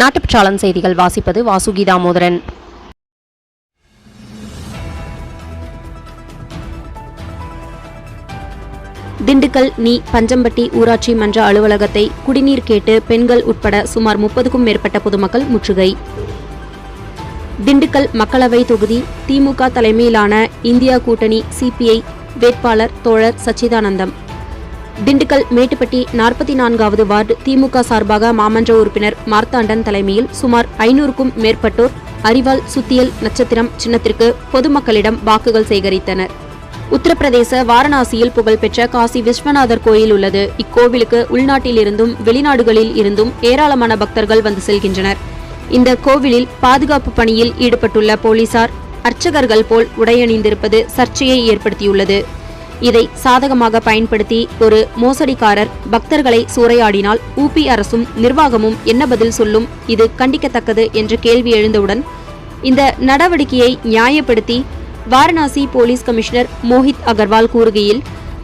நாட்டுப்பற்றாளன் செய்திகள் வாசிப்பது வாசுகி தாமோதரன் திண்டுக்கல் நீ பஞ்சம்பட்டி ஊராட்சி மன்ற அலுவலகத்தை குடிநீர் கேட்டு பெண்கள் உட்பட சுமார் முப்பதுக்கும் மேற்பட்ட பொதுமக்கள் முற்றுகை. திண்டுக்கல் மக்களவை தொகுதி திமுக தலைமையிலான இந்தியா கூட்டணி சிபிஐ வேட்பாளர் தோழர் சச்சிதானந்தம். திண்டுக்கல் மேட்டுப்பட்டி நாற்பத்தி நான்காவது வார்டு திமுக சார்பாக மாமன்ற உறுப்பினர் மார்த்தாண்டன் தலைமையில் சுமார் ஐநூறுக்கும் மேற்பட்டோர் அரிவாள் சுத்தியல் நட்சத்திரம் சின்னத்திற்கு பொதுமக்களிடம் வாக்குகள் சேகரித்தனர். உத்தரப்பிரதேச வாரணாசியில் புகழ்பெற்ற காசி விஸ்வநாதர் கோயில் உள்ளது. இக்கோவிலுக்கு உள்நாட்டிலிருந்தும் வெளிநாடுகளில் இருந்தும் ஏராளமான பக்தர்கள் வந்து செல்கின்றனர். இந்த கோவிலில் பாதுகாப்பு பணியில் ஈடுபட்டுள்ள போலீசார் அர்ச்சகர்கள் போல் உடையணிந்திருப்பது சர்ச்சையை ஏற்படுத்தியுள்ளது. இதை சாதகமாக பயன்படுத்தி ஒரு மோசடிக்காரர் பக்தர்களை சூறையாடினால் ஊபி அரசும் நிர்வாகமும் என்ன பதில் சொல்லும்? இது கண்டிக்கத்தக்கது என்ற கேள்வி எழுந்தவுடன் இந்த நடவடிக்கையை நியாயப்படுத்தி வாரணாசி போலீஸ் கமிஷனர் மோஹித் அகர்வால் கூறுகையில்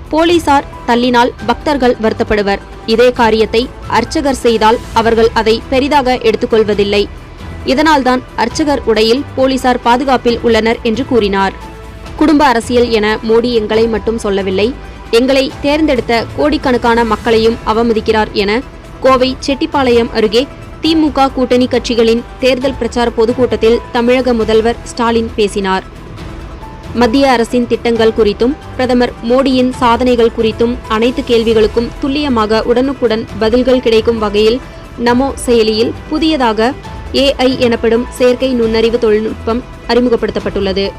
போலீசார் தள்ளினால் பக்தர்கள் வருத்தப்படுவர். இதே காரியத்தை அர்ச்சகர் செய்தால் அவர்கள் அதை பெரிதாக எடுத்துக்கொள்வதில்லை. இதனால்தான் அர்ச்சகர் உடையில் போலீசார் பாதுகாப்பில் உள்ளனர் என்று கூறினார். குடும்ப அரசியல் என மோடி எங்களை மட்டும் சொல்லவில்லை எங்களை தேர்ந்தெடுத்த கோடிக்கணக்கான மக்களையும் அவமதிக்கிறார் என கோவை செட்டிப்பாளையம் அருகே திமுக கூட்டணி கட்சிகளின் தேர்தல் பிரச்சார பொதுக்கூட்டத்தில் தமிழக முதல்வர் ஸ்டாலின் பேசினார். மத்திய அரசின் திட்டங்கள் குறித்தும் பிரதமர் மோடியின் சாதனைகள் குறித்தும் அனைத்து கேள்விகளுக்கும் துல்லியமாக உடனுக்குடன் பதில்கள் கிடைக்கும் வகையில் நமோ செயலியில் புதியதாக ஏஐ எனப்படும் செயற்கை நுண்ணறிவு தொழில்நுட்பம் அறிமுகப்படுத்தப்பட்டுள்ளது.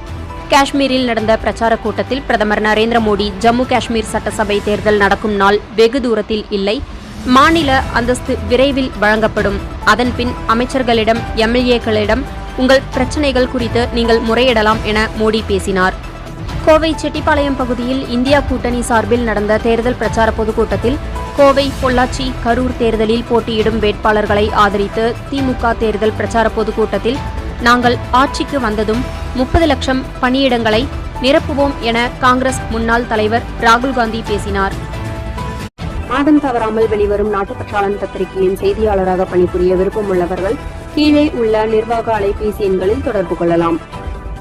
காஷ்மீரில் நடந்த பிரச்சார கூட்டத்தில் பிரதமர் நரேந்திர மோடி ஜம்மு காஷ்மீர் சட்டசபை தேர்தல் நடக்கும் நாள் வெகு தூரத்தில் இல்லை. மாநில அந்தஸ்து விரைவில் வழங்கப்படும். அதன்பின் அமைச்சர்களிடம் எம்எல்ஏக்களிடம் உங்கள் பிரச்சனைகள் குறித்து நீங்கள் முறையிடலாம் என மோடி பேசினார். கோவை செட்டிப்பாளையம் பகுதியில் இந்தியா கூட்டணி சார்பில் நடந்த தேர்தல் பிரச்சார பொதுக்கூட்டத்தில் கோவை பொள்ளாச்சி கரூர் தேர்தலில் போட்டியிடும் வேட்பாளர்களை ஆதரித்து திமுக தேர்தல் பிரச்சார பொதுக்கூட்டத்தில் நாங்கள் ஆட்சிக்கு வந்ததும் முப்பது லட்சம் பணியிடங்களை நிரப்புவோம் என காங்கிரஸ் முன்னாள் தலைவர் ராகுல் காந்தி பேசினார். மாதம் தவறாமல் வெளிவரும் நாட்டுப்பற்றாளன் பத்திரிகையின் செய்தியாளராக பணிபுரிய விருப்பமுள்ளவர்கள் கீழே உள்ள நிர்வாக அலைபேசி எண்களில் தொடர்பு கொள்ளலாம்.